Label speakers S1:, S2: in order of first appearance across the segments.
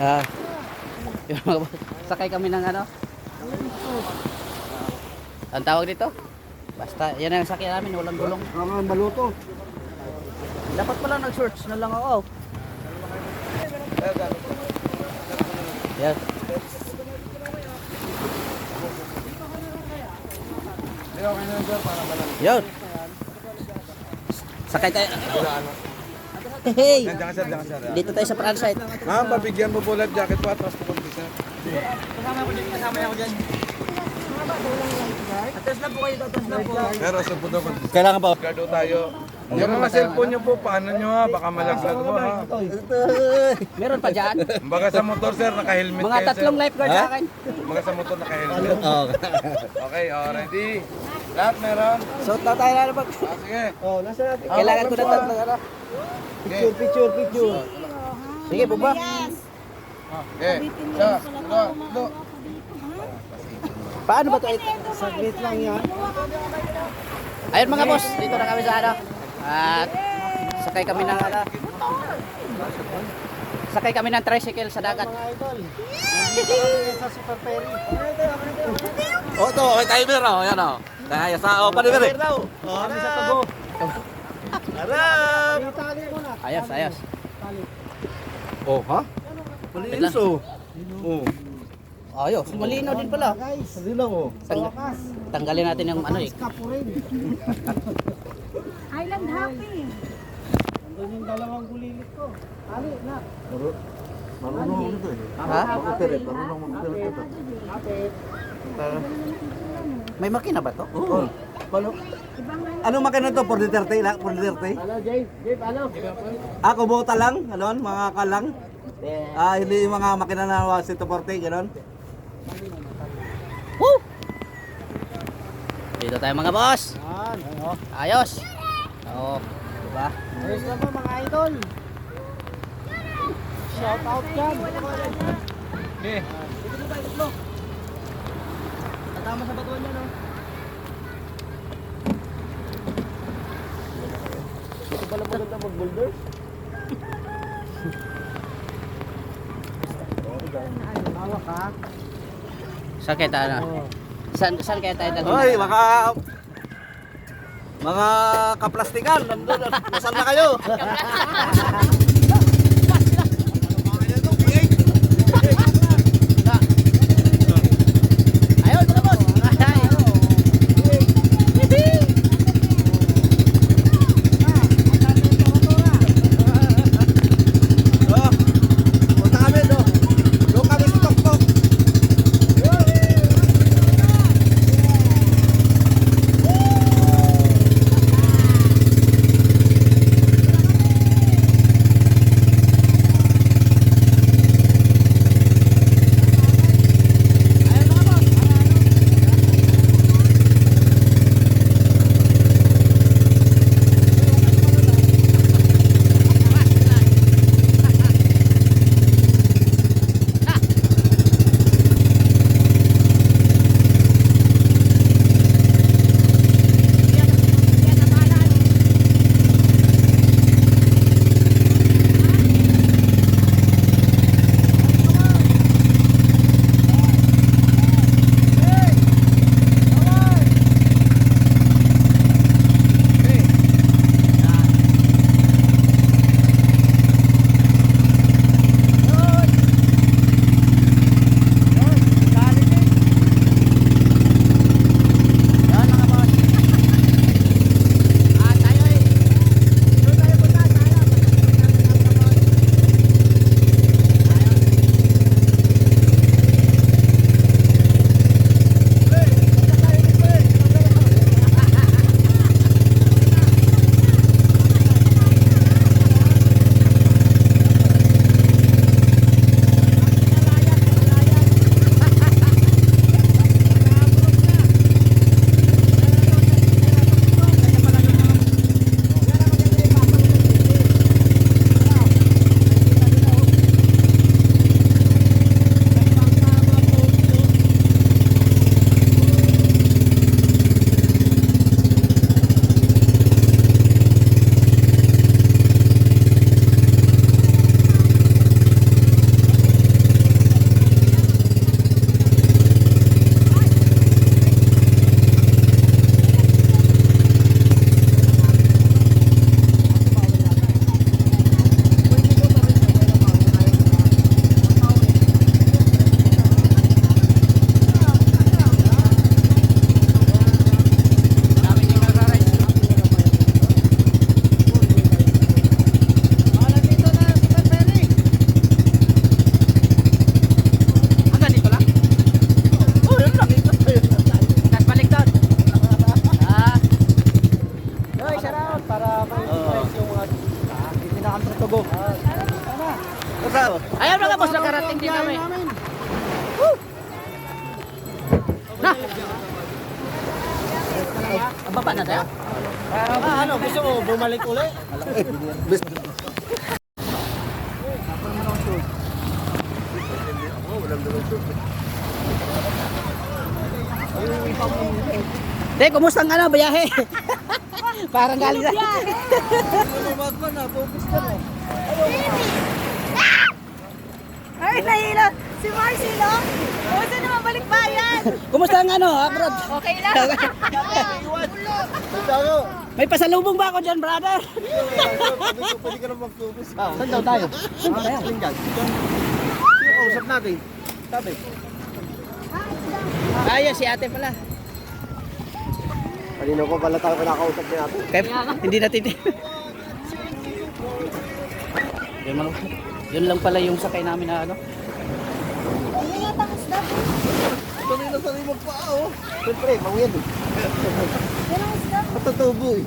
S1: Ah. Sakay kami ng ano? Ang tawag dito? Basta, yan ang sakyan namin, walang gulong.
S2: Mga baluto.
S1: Dapat pala nag-shorts na lang ako. Yan. Yun. Sakay tayo. Hey!
S2: Diyan ka sir, diyan ka sir.
S1: Dito tayo sa front side.
S2: Ma'am, pabigyan mo po life jacket po atras po konti sir. Pero sa po daw konti.
S1: Kailangan ba?
S2: Gado tayo. Yung mga cellphone nyo po, paano nyo ha? Baka malaglag mo ha.
S1: Meron pa dyan.
S2: Baga sa motor sir, naka-helmet
S1: Mga
S2: kayo
S1: tatlong
S2: sir.
S1: lifeguard sa akin.
S2: Baga sa motor, naka-helmet. Okay, oh, ready? Lahat meron?
S1: Suot na tayo na pag.
S2: Ah, sige.
S3: Oh, nasa natin.
S1: Kailangan ko na tatlo. Ano?
S3: Picture, picture, picture.
S1: Sige.
S4: Yes.
S2: Okay. Dalawa, tatlo.
S1: Paano ba ito?
S3: Saglit lang yan.
S1: Ayun mga boss, dito na kami sa ano. At sakay kami ng ano. Sakay kami ng tricycle sa dagat.
S3: Mga idol. Sa Super Ferry.
S5: Oh, to, may timer oh, yan oh. Kaya sa oh, rin?
S3: daw. Oh, kami sa tago.
S5: Harap!
S1: Ayos, ayos.
S2: Oh, ha?
S1: Malinis
S2: oh. Oh.
S1: Ayos, malinaw din pala.
S3: Guys,
S2: lang oh.
S1: Tanggalin natin yung ano eh.
S4: Island happy.
S3: Andun yung dalawang gulilit ko. Ali, na.
S2: Marunong ako nito eh.
S1: Ha?
S2: Mag-opera, marunong mag-opera ito.
S1: May makina ba to?
S2: Oo. Paano?
S5: Anong makina to? 4030 lang? 4030?
S3: Ano, Jay? Jay, ano?
S5: Ah, kubota lang? Ganon? Mga kalang? Ah, hindi yung mga makina na 140, ganon?
S1: Woo! Dito tayo mga boss.
S3: Yan. Ano?
S1: Ayos. Oo. Diba?
S3: Ayos na po mga idol. Shout out dyan.
S2: Okay.
S1: Tatama sa batuan niya no?
S3: Ito pala maganda mag-boulders. Hawak ha.
S1: Saan kaya tayo na? Saan, kaya tayo dalhin?
S5: Hoy, mga... Mga kaplastikan, nandun, nasan na kayo? kami sa
S3: tugo. Kasama.
S1: Ayan mga boss, nakarating din kami. Woo! Na! Ang baba na tayo?
S5: Ah, ano, gusto mo bumalik uli?
S1: Te, kumusta ang ano, biyahe? Parang galing na.
S4: Ay, nahilo. Si Marcelo. Gusto naman balik bayan.
S1: Kumusta ang ano, abroad?
S4: Okay lang.
S1: May pasalubong ba ako dyan, brother?
S5: Pwede ka na magtubos.
S1: Saan daw tayo? Saan tayo?
S5: Sino kausap natin? Sabi.
S1: Kaya, si ate pala.
S5: Kanino ko pala tayo kinakausap ni ate?
S1: Kaya, hindi natin. Yun, lang, yun lang pala yung sakay namin na ano.
S5: Tuloy na sa limog pa oh. Siyempre, mangyan eh. Matutubo eh.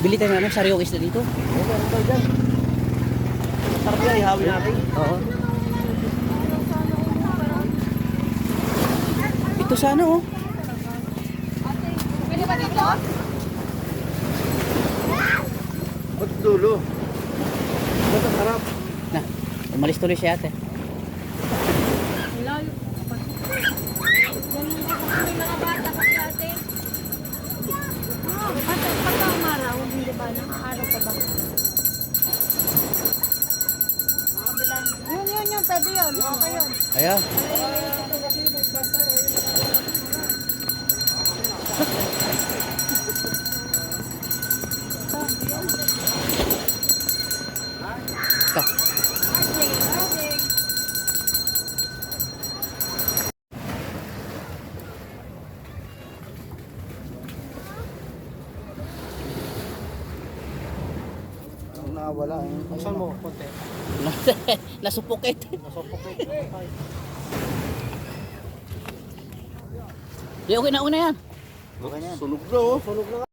S1: Bili tayo ng ano, sariwa isda dito.
S5: Oo, meron tayo dyan. Sarap yan, ihawi natin.
S1: Oo. Ito sana oh.
S4: Pwede ba dito?
S5: Ba't dulo? Ba't ang harap?
S1: Na, umalis tuloy si ate.
S4: Layo. May mga bata kasi ate. Oh, bata pagka umaraw, hindi ba? Nakakaraw ka ba? Yun, yun, yun. Pwede yun. Okay yun.
S1: Ayan.
S5: Ang nakawala eh. Ang saan mo? Konti.
S1: Nasupukit. Di okay na una yan.
S5: Okay na yan.
S3: Sunog na oh.
S5: Sunog na